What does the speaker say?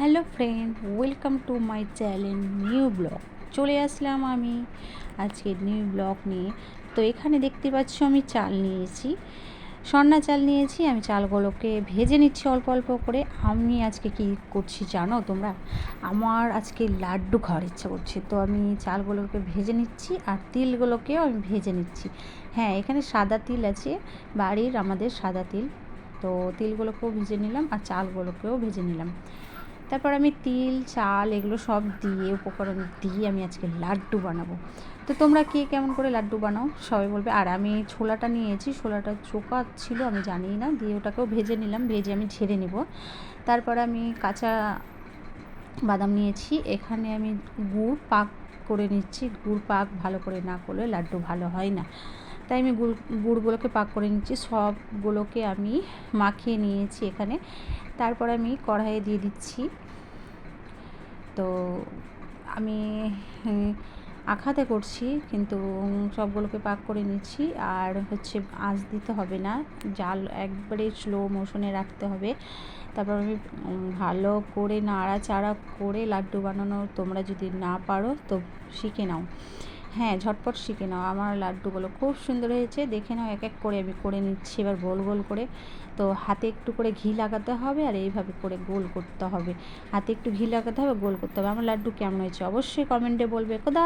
Hello friend, welcome to my channel new blog. চলে আসলাম আমি আজকে নিউ ব্লগ নিয়ে। তো এখানে দেখতে পাচ্ছ আমি চাল নিয়েছি। সন্না চাল নিয়েছি, আমি চালগুলোকে ভেজে নিচ্ছি অল্প অল্প করে। আমি আজকে কি করছি জানো তোমরা? আমার আজকে লাড্ডু খাওয়ার ইচ্ছা করছে। তো আমি চালগুলোকে ভেজে নিচ্ছি আর তিলগুলোকেও আমি ভেজে নিচ্ছি। হ্যাঁ এখানে সাদা তিল আছে, বাড়ির আমাদের সাদা তিল। তো তিলগুলোকেও ভেজে নিলাম আর চালগুলোকেও ভেজে নিলাম। তারপর আমি তিল, চাল এগুলো সব দিয়ে, উপকরণ দিয়ে আমি আজকে লাড্ডু বানাবো। তো তোমরা কে কেমন করে লাড্ডু বানাও? সবাই বলবে, আর আমি ছোলাটা নিয়েছি, ছোলাটা চোকা ছিল আমি জানি না। দিয়ে ওটাকেও ভেজে নিলাম, ভেজে আমি ঝেড়ে নেব। তারপর আমি কাঁচা বাদাম নিয়েছি, এখানে আমি গুড় পাক করে নিচ্ছি। গুড় পাক ভালো করে না করলে লাড্ডু ভালো হয় না। তাই আমি গুড় গুড়গুলোকে পাক করে নিচ্ছি। সবগুলোকে আমি মাখিয়ে নিয়েছি এখানে। তারপর আমি কড়াইয়ে দিয়ে দিচ্ছি। তো আমি আখাতে করছি, কিন্তু সবগুলোকে পাক করে নিচ্ছি। আর হচ্ছে আঁচ দিতে হবে না। জাল একবারে স্লো মোশনে রাখতে হবে। তারপর আমি ভালো করে নাড়াচাড়া করে লাড্ডু বানানো তোমরা যদি না পারো, তো শিখে নাও। হ্যাঁ ঝটপট শিখে নাও। আমার লাড্ডুগুলো খুব সুন্দর হয়েছে। দেখে নাও, এক এক করে আমি করে নিচ্ছি, এবার গোল গোল করে। তো হাতে একটু করে ঘি লাগাতে হবে আর এইভাবে করে গোল করতে হবে। হাতে একটু ঘি লাগাতে হবে, গোল করতে হবে। আমার লাড্ডু কেমন হয়েছে অবশ্যই কমেন্টে বলবে। খোদা